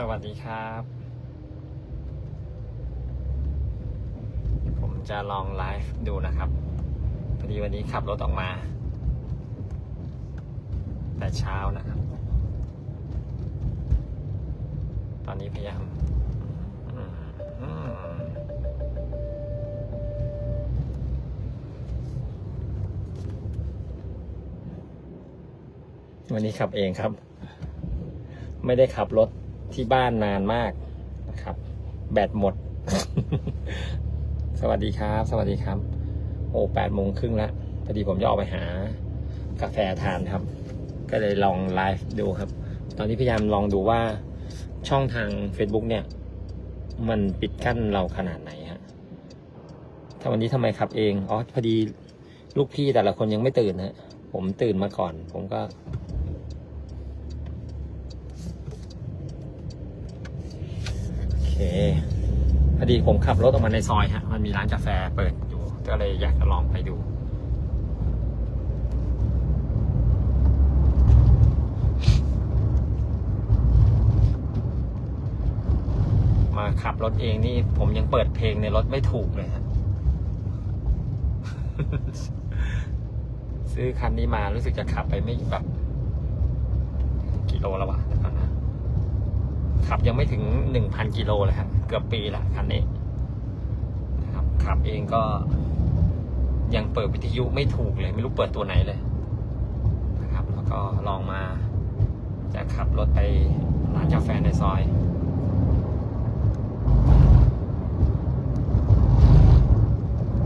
สวัสดีครับ ผมจะลองไลฟ์ดูนะครับ พอดีวันนี้ขับรถออกมา แต่เช้านะครับ ตอนนี้พยายามวันนี้ขับเองครับ ไม่ได้ขับรถ ที่บ้านนานมากนะครับ แบตหมด สวัสดีครับ สวัสดีครับ โอ้แปดโมงครึ่งแล้วพอดีผมจะออกไปหากาแฟทานครับ ก็เลยลองไลฟ์ดูครับ ตอนนี้พยายามลองดูว่าช่องทาง Facebook เนี่ย มันปิดกั้นเราขนาดไหนฮะถ้าวันนี้ทำไมขับเอง อ๋อ พอดีลูกพี่แต่ละคนยังไม่ตื่นฮะ ผมตื่นมาก่อน ผมก็ โอ เคพอดีผมขับรถออกมาในซอยฮะ มันมีร้านกาแฟเปิดอยู่ ก็เลยอยากจะลองไปดู มาขับรถเองนี่ผมยังเปิดเพลงในรถไม่ถูกเลยฮะ ซื้อคันนี้มารู้สึกจะขับไปไม่แบบกิโลแล้ววะเดี๋ยวก่อนนะ ขับยังไม่ถึงหนึ่งพันกิโลเลยครับเกือบปีละคันนี้นะครับขับเองก็ยังเปิดวิทยุไม่ถูกเลย ไม่รู้เปิดตัวไหนเลยนะครับ แล้วก็ลองมา จะขับรถไปร้านกาแฟในซอย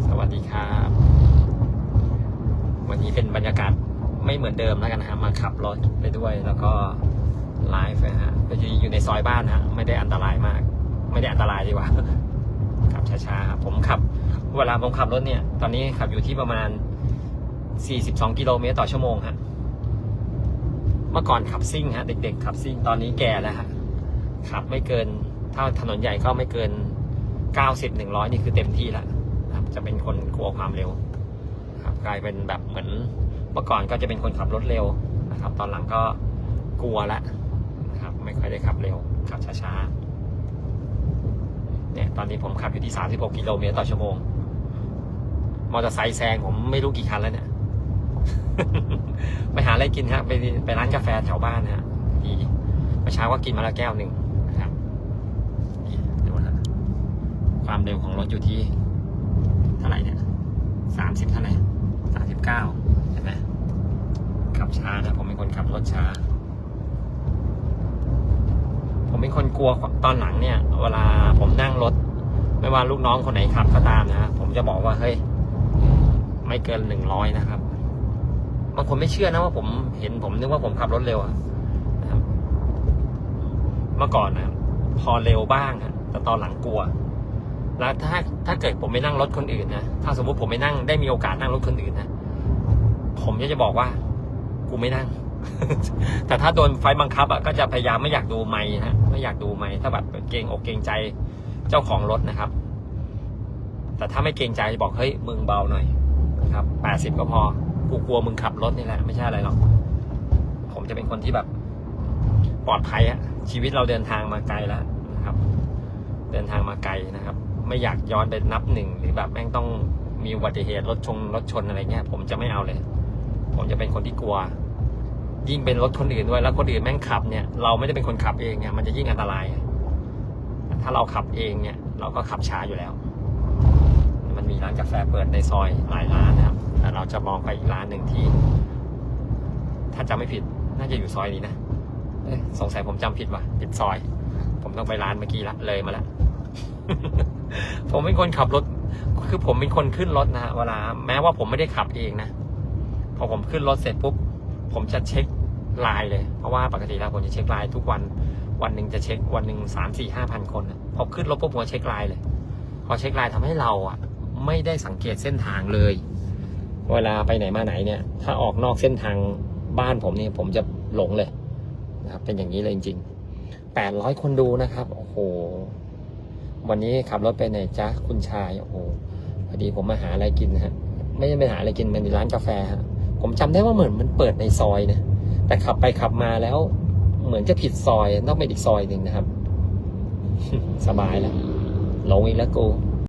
สวัสดีครับวันนี้เป็นบรรยากาศไม่เหมือนเดิมแล้วกันนะครับมาขับรถไปด้วยแล้วก็ ไลฟ์นะฮะก็จะอยู่ในซอยบ้านฮะไม่ได้อันตรายมาก ไม่ได้อันตรายดีกว่าขับช้าๆครับผมขับ เวลาผมขับรถเนี่ย ตอนนี้ขับอยู่ที่ประมาณ 42 กิโลเมตรต่อชั่วโมงฮะเมื่อก่อนขับซิ่งฮะ เด็กๆขับซิ่งตอนนี้แก่แล้วฮะขับไม่เกินถ้าถนนใหญ่ก็ไม่เกิน 90 100 นี่คือเต็มที่แล้วนะครับ จะเป็นคนกลัวความเร็ว ครับ กลายเป็นแบบเหมือน เมื่อก่อนก็จะเป็นคนขับรถเร็วนะครับ ตอนหลังก็กลัวแล้วนะ ไม่ค่อยได้ขับเร็ว ขับช้าๆ เนี่ย ตอนนี้ผมขับอยู่ที่ 36 กิโลเมตรต่อชั่วโมง มอเตอร์ไซค์แซงผมไม่รู้กี่คันแล้วเนี่ย ไปหาอะไรกินฮะ ไปไปร้านกาแฟแถวบ้านฮะ ดีเมื่อเช้าก็กินมาล้วแก้วหนึ่งนะครับดูนะความเร็วของรถอยู่ที่ เท่าไหร่เนี่ยสามสิบเท่าไหร่สามสิบเก้าเห็นไหมขับช้านะ ผมเป็นคนขับรถช้า ผมเป็นคนกลัวตอนหลังเนี่ย เวลาผมนั่งรถ ไม่ว่าลูกน้องคนไหนขับก็ตามนะผมจะบอกว่าเฮ้ยไม่เกินหนึ่งร้อยนะครับบางคนไม่เชื่อนะว่าผมเห็นผมนึกว่าผมขับรถเร็วอะนะครับเมื่อก่อนนะพอเร็วบ้างอะแต่ตอนหลังกลัว แล้วถ้าถ้าเกิดผมไม่นั่งรถคนอื่นนะถ้าสมมติผมไม่นั่งได้มีโอกาสนั่งรถคนอื่นนะผมก็จะบอกว่า กูไม่นั่ง แต่ถ้าโดนไฟบังคับอะก็จะพยายามไม่อยากดูไม่นะไม่อยากดูไม่ถ้าแบบเกรงอกเกรงใจเจ้าของรถนะครับ แต่ถ้าไม่เกรงใจจะบอกเฮ้ยมึงเบาหน่อยนะครับแปดสิบก็พอกูกลัวมึงขับรถนี่แหละไม่ใช่อะไรหรอกผมจะเป็นคนที่แบบปลอดภัยอะชีวิตเราเดินทางมาไกลแล้วนะครับ เดินทางมาไกลนะครับ ไม่อยากย้อนไปนับหนึ่งหรือแบบแม่งต้องมีอุบัติเหตุรถชนรถชนอะไรเงี้ย ผมจะไม่เอาเลย ผมจะเป็นคนที่กลัว ยิ่งเป็นรถคนอื่นด้วยแล้วคนอื่นแม่งขับเนี่ยเราไม่ได้เป็นคนขับเองเนี่ยมันจะยิ่งอันตราย ถ้าเราขับเองเนี่ย เราก็ขับช้าอยู่แล้ว มันมีร้านกาแฟเปิดในซอยหลายร้านนะครับแต่เราจะมองไปอีกร้านหนึ่งที่ ถ้าจำไม่ผิดน่าจะอยู่ซอยนี้นะสงสัยผมจำผิดว่ะผิดซอย ผมต้องไปร้านเมื่อกี้ละเลยมาล้วผมเป็นคนขับรถ คือผมเป็นคนขึ้นรถนะฮะเวลาแม้ว่าผมไม่ได้ขับเองนะพอผมขึ้นรถเสร็จปุ๊บ ผมจะเช็คไลน์เลย เพราะว่าปกติแล้วผมจะเช็คไลน์ทุกวัน วันหนึ่งจะเช็ควันหนึ่งสามสี่ห้าพันคนพอขึ้นรถปุ๊บผมเช็คไลน์เลย พอเช็คไลน์ทำให้เราอะ ไม่ได้สังเกตเส้นทางเลย เวลาไปไหนมาไหนเนี่ย ถ้าออกนอกเส้นทางบ้านผมเนี่ยผมจะหลงเลยนะครับเป็นอย่างนี้เลยจริงๆแปดร้อยคนดูนะครับ โอ้โห วันนี้ขับรถไปไหนจ๊ะคุณชาย โอ้โห พอดีผมมาหาอะไรกินฮะ ไม่ได้ไปหาอะไรกินมันมีร้านกาแฟฮะ ผมจำได้ว่าเหมือนมันเปิดในซอยนะแต่ขับไปขับมาแล้ว เหมือนจะผิดซอยต้องไปอีกซอยหนึ่งนะครับ สบายแล้วลงอีกแล้วกู